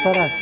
Стараться.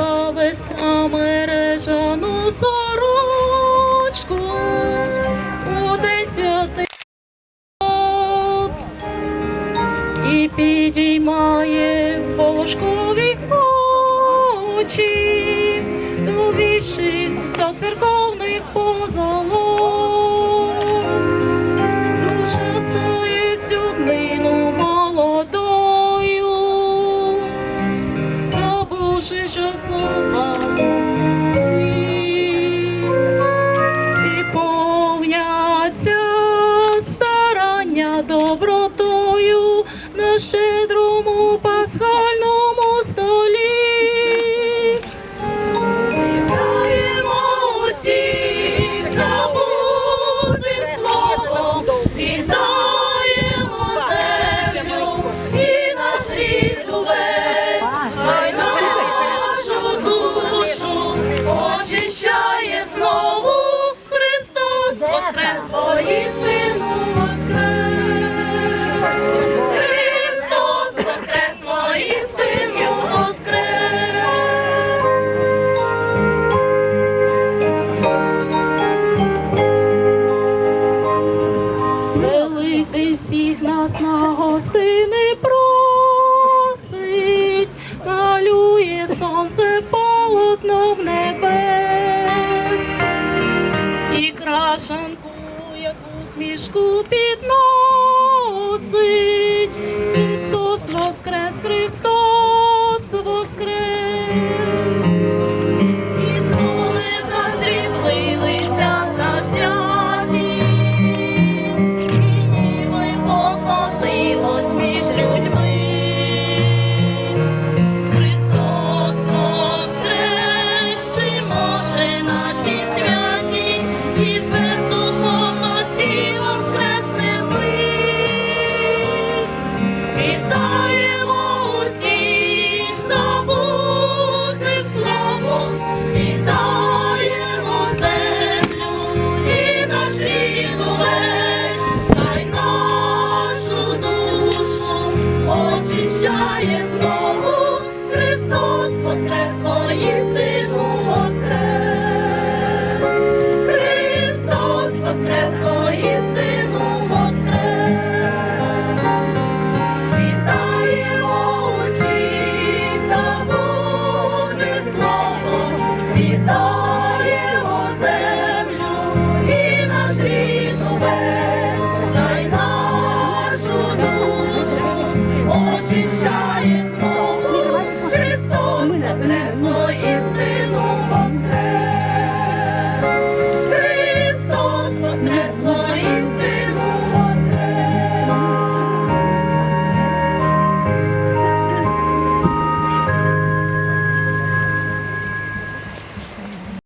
Вдягла весна мережану сорочку. У год і підіймає волошкові очі. До віші та церковних позолот. Великий всіх нас на гостини просить, малює сонце полотном небес, і крашанку, як під підносить.